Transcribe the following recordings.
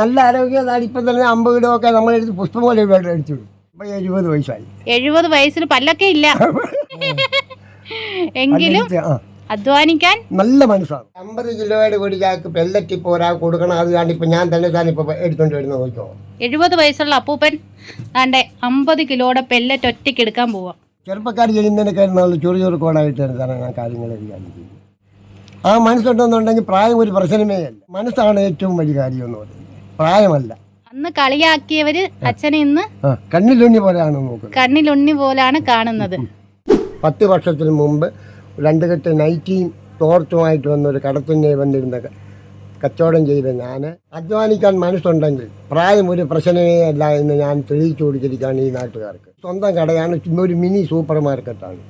നല്ല ആരോഗ്യതാണ് ഇപ്പം തന്നെ അമ്പത് കിലോ ഒക്കെ നമ്മളെടുത്ത് പുഷ്പം പോലെ അടിച്ചു ഇപ്പം എഴുപത് വയസ്സായി. എഴുപത് വയസ്സിൽ പല്ലൊക്കെ ഇല്ല. എങ്കിലും അധ്വാനിക്കാൻ നല്ല മനസ്സാണ്. അമ്പത് കിലോയുടെ ചാക്ക് പെല്ലറ്റ് ഇപ്പോൾ ഒരാൾ കൊടുക്കണം അത് കാരണം ഇപ്പം ഞാൻ തന്നെ താൻ ഇപ്പോൾ എടുത്തോണ്ട് വരുന്നത് നോക്കിയോ എഴുപത് വയസ്സുള്ള അപ്പൂപ്പൻ താണ്ടെ അമ്പത് കിലോയുടെ പെല്ലറ്റ് ഒറ്റയ്ക്ക് എടുക്കാൻ പോവാം. ചെറുപ്പക്കാർ ചെയ്യുന്നതിനൊക്കെ നല്ല ചെറു ചെറുക്കോടായിട്ടാണ് സാറേ ഞാൻ കാര്യങ്ങൾ കൈകാര്യം ചെയ്യുന്നത്. ആ മനസ്സുണ്ടെന്നുണ്ടെങ്കിൽ പ്രായം ഒരു പ്രശ്നമേ അല്ല. മനസ്സാണ് ഏറ്റവും വലിയ കാര്യം എന്ന് പറയുന്നത്. പ്രായമല്ല. അന്ന് കളിയാക്കിയവര് അച്ഛനെ ഇന്ന് ആ കണ്ണിലുണ്ണി പോലെയാണ് നോക്കുന്നത്. കണ്ണിലുണ്ണി പോലാണ് കാണുന്നത്. പത്ത് വർഷത്തിന് മുമ്പ് രണ്ട് കെട്ട് നൈറ്റിയും തോർത്തുമായിട്ട് വന്ന ഒരു കടത്തിനെ വന്നിരുന്ന ക- കച്ചവടം ചെയ്ത ഞാൻ അധ്വാനിക്കാൻ മനസ്സുണ്ടെങ്കിൽ പ്രായം ഒരു പ്രശ്നമേ അല്ല എന്ന് ഞാൻ തെളിയിച്ചു കൊടുത്തിരിക്കുകയാണ് ഈ നാട്ടുകാർക്ക്. സ്വന്തം കടയാണ് ചുമ്മാ ഒരു മിനി സൂപ്പർ മാർക്കറ്റാണ്.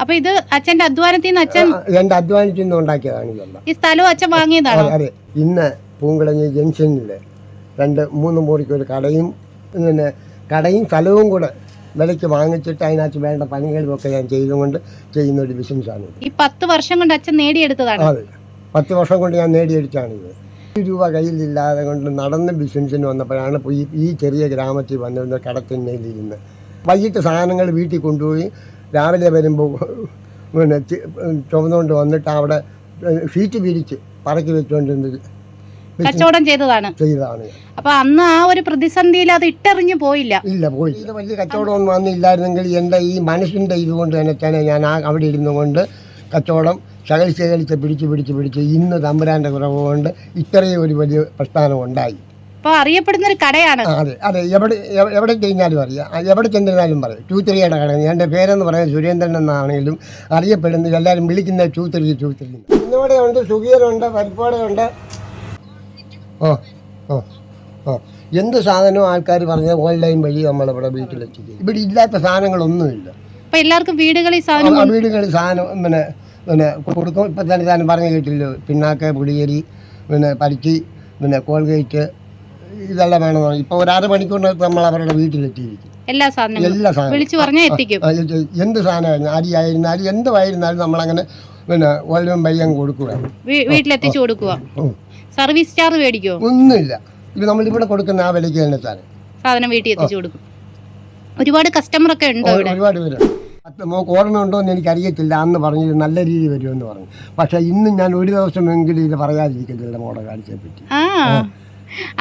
അപ്പൊ ഇത് അച്ഛന്റെ അധ്വാനത്തിൽ നിന്ന് അച്ഛൻ എന്റെ അധ്വാനിച്ചു നിന്ന് ഉണ്ടാക്കിയതാണ് ഇതെല്ലാം. ഈ സ്ഥലവും അച്ഛൻ വാങ്ങിയതാണോ? അതെ അതെ. ഇന്ന് പൂങ്കുളഞ്ഞ് ജംഗ്ഷനിൽ രണ്ട് മൂന്ന് മുറിക്ക് ഒരു കടയും പിന്നെ കടയും സ്ഥലവും കൂടെ വിലയ്ക്ക് വാങ്ങിച്ചിട്ട് അതിനകത്ത് വേണ്ട പണികളും ഒക്കെ ഞാൻ ചെയ്തുകൊണ്ട് ചെയ്യുന്ന ഒരു ബിസിനസ്സാണ് ഈ പത്ത് വർഷം കൊണ്ട് അച്ഛൻ നേടിയെടുത്തതാണ്? അതെ. പത്ത് വർഷം കൊണ്ട് ഞാൻ നേടിയെടുത്താണ് ഇത് രൂപ കയ്യിലില്ലാതെ കൊണ്ട് നടന്ന് ബിസിനസ്സിന് വന്നപ്പോഴാണ് ഈ ഈ ചെറിയ ഗ്രാമത്തിൽ വന്നിരുന്ന കടത്തിന്നയിലിരുന്ന് വൈകിട്ട് സാധനങ്ങൾ വീട്ടിൽ കൊണ്ടുപോയി രാവിലെ വരുമ്പോൾ പിന്നെ ചുമന്നുകൊണ്ട് വന്നിട്ട് അവിടെ ഷീറ്റ് പിരിച്ച് പറക്കി വെച്ചുകൊണ്ടിരുന്നത് കച്ചവടം ചെയ്തതാണ്. ചെയ്തതാണ്. അപ്പൊ അന്ന് ആ ഒരു പ്രതിസന്ധിയിൽ അത് ഇട്ടെറിഞ്ഞു പോയില്ല. ഇല്ല പോയില്ല. ഇത് വലിയ കച്ചവടമൊന്നും വന്നില്ലായിരുന്നെങ്കിൽ എന്റെ ഈ മനസ്സിന്റെ ഇതുകൊണ്ട് തന്നെ തന്നെ ഞാൻ ആ അവിടെ ഇരുന്നു കൊണ്ട് കച്ചവടം ശകലിച്ച് ശകലിച്ച് പിടിച്ച് പിടിച്ച് പിടിച്ച് ഇന്ന് തമ്പുരാന്റെ കുറവ് കൊണ്ട് ഇത്രയും ഒരു വലിയ പ്രസ്ഥാനം ഉണ്ടായി. അപ്പൊ അറിയപ്പെടുന്ന ഒരു കടയാണ് അതെ അതെ. എവിടെ എവ- എവിടെ കഴിഞ്ഞാലും അറിയാം. എവിടെ ചെന്നിരുന്നാലും പറയും. ചൂത്തിരിയുടെ കട എന്റെ പേരെന്ന് പറയുന്നത് സുരേന്ദ്രൻ എന്നാണെങ്കിലും അറിയപ്പെടുന്നത് എല്ലാവരും വിളിക്കുന്ന ചൂത്തിരി ചൂത്തിരി ഇന്നോടെ ഉണ്ട് സുഖീയനുണ്ട് പരിപ്പോടെയുണ്ട് എന്ത് സാധനവും ആൾക്കാർ പറഞ്ഞ ഓൺലൈൻ വഴി നമ്മളിവിടെ വീട്ടിലെത്തിക്കും. ഇവിടെ ഇല്ലാത്ത സാധനങ്ങളൊന്നുമില്ല. അപ്പൊ എല്ലാവർക്കും വീടുകളിൽ സാധനം ആ വീടുകളിൽ സാധനം പിന്നെ പിന്നെ കൊടുക്കും. ഇപ്പം തന്നെ താൻ പറഞ്ഞു കേട്ടില്ലോ പിണ്ണാക്ക് പുളിയരി പിന്നെ പരിച്ചി പിന്നെ കോൾഗേറ്റ് ഇതെല്ലാം വേണമെന്ന് ഇപ്പോൾ ഒരു അര മണിക്കൂറിനകത്ത് നമ്മൾ അവരുടെ വീട്ടിലെത്തിയിരിക്കും. എല്ലാ സാധനവും എല്ലാ സാധനവും വിളിച്ചു പറഞ്ഞാൽ എത്തിക്കും. ആ, ഇത് എന്ത് സാധനമായിരുന്നു? അരി ആയിരുന്നാലും എന്തുമായിരുന്നാലും നമ്മളങ്ങനെ പിന്നെ ഓൺലൈൻ വഴി അങ്ങ് കൊടുക്കുകയാണ് വീ- വീട്ടിലെത്തിച്ചു കൊടുക്കുക ഉം. സർവീസ് ചാർജ് മേടിക്കോ ഒന്നുമില്ല. ഇത് നമ്മളിവിടെ കൊടുക്കുന്ന ആ വിലയ്ക്ക് തന്നെ സാധനം. സാധനം വീട്ടിൽ എത്തിച്ചു കൊടുക്കും. ഒരുപാട് കസ്റ്റമർ ഒക്കെ ഉണ്ടോ ഇവിടെ? ഒരുപാട് പേര് അത് മോക്ക് ഓർമ്മയുണ്ടോ എന്ന് എനിക്ക് അറിയത്തില്ല. അന്ന് പറഞ്ഞത് നല്ല രീതി വരുമെന്ന് പറഞ്ഞു. പക്ഷെ ഇന്ന് ഞാൻ ഒരു ദിവസമെങ്കിലും ഇത് പറയാതിരിക്കത്തില്ല മോടെ കാഴ്ചയെ പറ്റി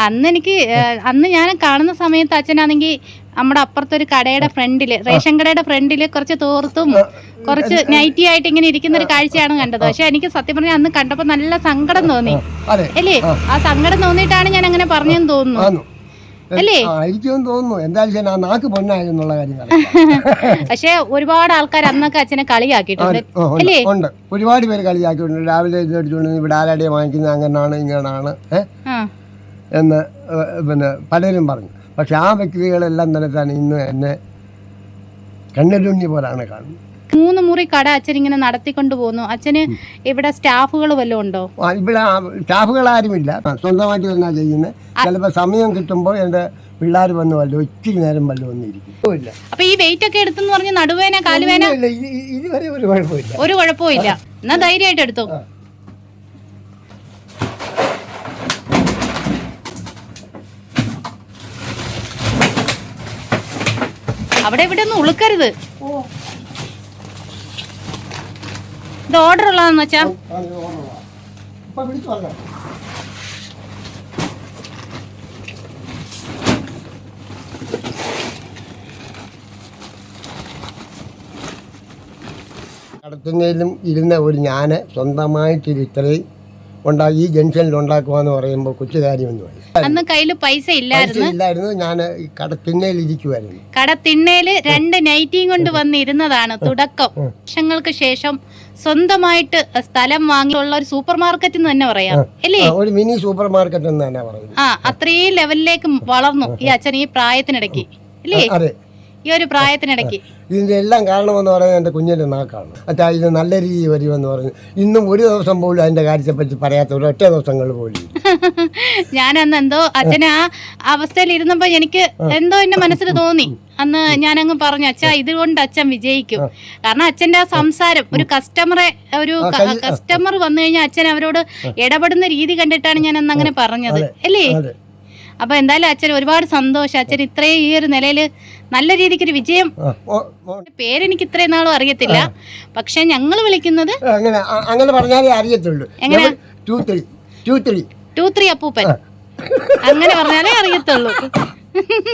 അന്ന് എനിക്ക് അന്ന് ഞാൻ കാണുന്ന സമയത്ത് അച്ഛനാണെങ്കിൽ നമ്മുടെ അപ്പുറത്തൊരു കടയുടെ ഫ്രണ്ടിൽ റേഷൻ കടയുടെ ഫ്രണ്ടിൽ കുറച്ച് തോർത്തും കുറച്ച് നൈറ്റി ആയിട്ട് ഇങ്ങനെ ഇരിക്കുന്ന ഒരു കാഴ്ചയാണ് കണ്ടത്. പക്ഷെ എനിക്ക് സത്യം പറഞ്ഞാൽ അന്ന് കണ്ടപ്പോ നല്ല സങ്കടം തോന്നി. അല്ലേ? ആ. സങ്കടം തോന്നിയിട്ടാണ് ഞാൻ അങ്ങനെ പറഞ്ഞെന്ന് തോന്നുന്നു. അല്ലേ? ആയിരിക്കും തോന്നുന്നു. എന്തായാലും ശരി ആ നാക്ക് പൊന്നായെന്നുള്ള കാര്യം അറിയാം. പക്ഷെ ഒരുപാട് ആൾക്കാർ അന്നൊക്കെ അച്ഛനെ കളിയാക്കിയിട്ടുണ്ട്. അല്ലേ? ഉണ്ട്. ഒരുപാട് പേര് കളിയാക്കിയിട്ടുണ്ട്. രാവിലെ വിടാലടിയെ വാങ്ങിക്കുന്ന ഇവിടെ ആരാടിയെ വാങ്ങിക്കുന്നത് അങ്ങനാണ് ഇങ്ങനാണ്. എന്ന് പിന്നെ പലരും പറഞ്ഞു. പക്ഷെ ആ വ്യക്തികളെല്ലാം തന്നെ തന്നെ ഇന്ന് എന്നെ കണ്ണരുണ്ണി പോലാണ് കാണുന്നത്. മൂന്ന് മുറി കട അച്ഛൻ ഇങ്ങനെ നടത്തിക്കൊണ്ട് പോകുന്നു അച്ഛന് ഇവിടെ സ്റ്റാഫുകൾ വല്ലതും ഉണ്ടോ? ഇവിടെ സ്റ്റാഫുകൾ ആരുമില്ല. സ്വന്തമായിട്ട് തന്നെ ചെയ്യുന്നത്. ചിലപ്പോൾ സമയം കിട്ടുമ്പോൾ എന്റെ പിള്ളേർ വന്ന് വല്ലോ ഒത്തിരി നേരം വല്ലോ ഒന്നിരിക്കും ഇല്ല അപ്പൊ ഈ വെയിറ്റ് ഒക്കെ എടുത്തെന്ന് പറഞ്ഞ് നടുവേന കാലുവേന? ഇതുവരെ ഒരു കുഴപ്പമില്ല. ഒരു എന്നാ ധൈര്യമായിട്ട് എടുത്തു. അവിടെ ഇവിടെ ഒന്നും ഉളുക്കരുത്. ഇത് ഓർഡർ ഉള്ളതാന്ന് വെച്ചാ? നടത്തുന്നതിലും ഇരുന്ന ഒരു ഞാൻ സ്വന്തമായിട്ട് ഉണ്ടാക്കി ഈ ജംഗ്ഷനിൽ ഉണ്ടാക്കുക എന്ന് പറയുമ്പോൾ കൊച്ചു കാര്യമൊന്നുമല്ല അന്ന് കയ്യിൽ പൈസ ഇല്ലായിരുന്നു. ഇല്ലായിരുന്നു. ഞാൻ കടത്തിണ്ണയിൽ ഇരിക്കുവായിരുന്നു. ഇരിക്കുമായിരുന്നു കട രണ്ട് നൈറ്റിയും കൊണ്ട് വന്നിരുന്നതാണ്. തുടക്കം. വർഷങ്ങൾക്ക് ശേഷം സ്വന്തമായിട്ട് സ്ഥലം വാങ്ങിയുള്ള ഒരു സൂപ്പർ മാർക്കറ്റ് എന്ന് തന്നെ പറയാം. അല്ലേ? ഒരു മിനി സൂപ്പർ മാർക്കറ്റ് എന്ന് തന്നെ പറയുന്നത്. ആ അത്രയും ലെവലിലേക്ക് വളർന്നു ഈ അച്ഛൻ ഈ പ്രായത്തിനിടയ്ക്ക്. അല്ലേ? അതെ. ഈ ഒരു പ്രായത്തിനിടയ്ക്ക്. ഇതിന്റെ എല്ലാം കാരണമെന്ന് പറയുന്നത് എന്റെ കുഞ്ഞിന്റെ നാക്കാണ്. അച്ഛാ ഇത് നല്ല രീതിയിൽ വരുമെന്ന് പറഞ്ഞു ഇന്നും ഒരു ദിവസം പോലും അതിന്റെ കാര്യത്തെപ്പറ്റി പറയാത്ത ഒരു ഒറ്റ ദിവസങ്ങൾ പോലും. ഞാൻ അന്ന് എന്തോ അച്ഛൻ ആ അവസ്ഥയിൽ ഇരുന്നപ്പോ എനിക്ക് എന്തോ എന്റെ മനസ്സിൽ തോന്നി. അന്ന് ഞാനങ്ങ് പറഞ്ഞു അച്ഛാ ഇതുകൊണ്ട് അച്ഛൻ വിജയിക്കും. കാരണം അച്ഛന്റെ ആ സംസാരം ഒരു കസ്റ്റമറെ ഒരു കസ്റ്റമർ വന്നു കഴിഞ്ഞാൽ അച്ഛൻ അവരോട് ഇടപെടുന്ന രീതി കണ്ടിട്ടാണ് ഞാൻ അന്ന് അങ്ങനെ പറഞ്ഞത്. അല്ലേ? അതെ അപ്പൊ എന്തായാലും അച്ഛൻ ഒരുപാട് സന്തോഷം. അച്ഛൻ ഇത്രയും ഈ ഒരു നിലയിൽ നല്ല രീതിക്ക് ഒരു വിജയം. പേരെനിക്ക് ഇത്രയും നാളും അറിയത്തില്ല. പക്ഷെ ഞങ്ങൾ വിളിക്കുന്നത് അങ്ങനെ അങ്ങനെ പറഞ്ഞാലേ അറിയത്തുള്ളൂ. എങ്ങനെ? Two three two three two three അപ്പൂപ്പൻ. അങ്ങനെ പറഞ്ഞാലേ അറിയത്തുള്ളൂ.